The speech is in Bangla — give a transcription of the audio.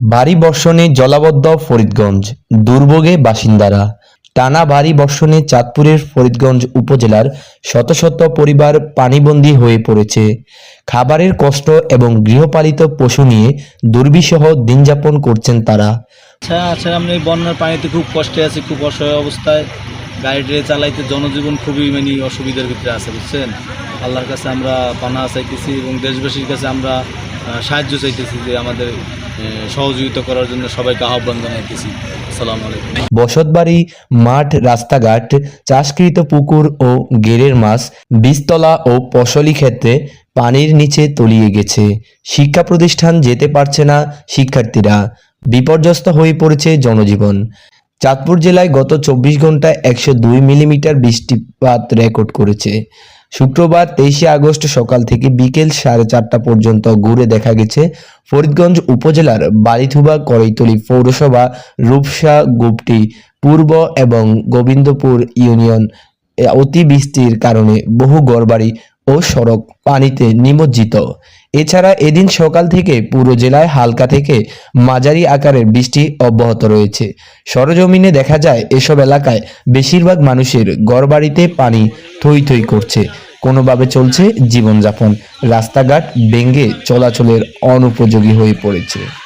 ভারী বর্ষণে জলাবদ্ধ ফরিদগঞ্জ, দুর্ভোগে বাসিন্দারা। টানা ভারী বর্ষণে চাঁদপুরের ফরিদগঞ্জ উপজেলার শত শত পরিবার পানিবন্দী হয়ে পড়েছে। খাবারের কষ্ট এবং গৃহপালিত পশু নিয়ে দুর্বিষহ দিনযাপন করছেন তারা। আচ্ছা আচ্ছা আমরা এই বন্যার পানিতে খুব কষ্টে আছি, খুব অসহায় অবস্থায়। গাড়ি টাড়ি চালাইতে জনজীবন খুবই মানে অসুবিধার ভিতরে আছে, বুঝছেন? আল্লাহর কাছে আমরা পানা চাইতেছি এবং দেশবাসীর কাছে আমরা সাহায্য চাইতেছি যে আমাদের সহযোগিতা করার জন্য সবাইকে আহ্বান জানাইতেছি। আলাইকুম। বসতবাড়ি, মাঠ, রাস্তাঘাট, চাষকৃত পুকুর ও গেরের মাছ, বীজতলা ও ফসলি ক্ষেত্রে পানির নিচে তলিয়ে গেছে। শিক্ষা প্রতিষ্ঠান যেতে পারছে না শিক্ষার্থীরা। বিপর্যস্ত হয়ে পড়েছে জনজীবন। চাঁদপুর জেলায় গত চব্বিশ ঘন্টায় একশো দুই মিলিমিটার বৃষ্টিপাত রেকর্ড করেছে। শুক্রবার তেইশে আগস্ট সকাল থেকে বিকেল সাড়ে চারটা পর্যন্ত ঘুরে দেখা গেছে ফরিদগঞ্জ উপজেলার বাড়িথুবা করৈতলি পৌরসভা রূপসা গুপটি পূর্ব এবং গোবিন্দপুর ইউনিয়ন অতিবৃষ্টির কারণে বহু ঘরবাড়ি ও সড়ক পানিতে নিমজ্জিত। এছাড়া এদিন সকাল থেকে পুরো জেলায় হালকা থেকে মাঝারি আকারের বৃষ্টি অব্যাহত রয়েছে। সরজমিনে দেখা যায়, এসব এলাকায় বেশিরভাগ মানুষের ঘরবাড়িতে পানি থই থই করছে। কোনোভাবে চলছে জীবনযাপন। রাস্তাঘাট ভেঙে চলাচলের অনুপযোগী হয়ে পড়েছে।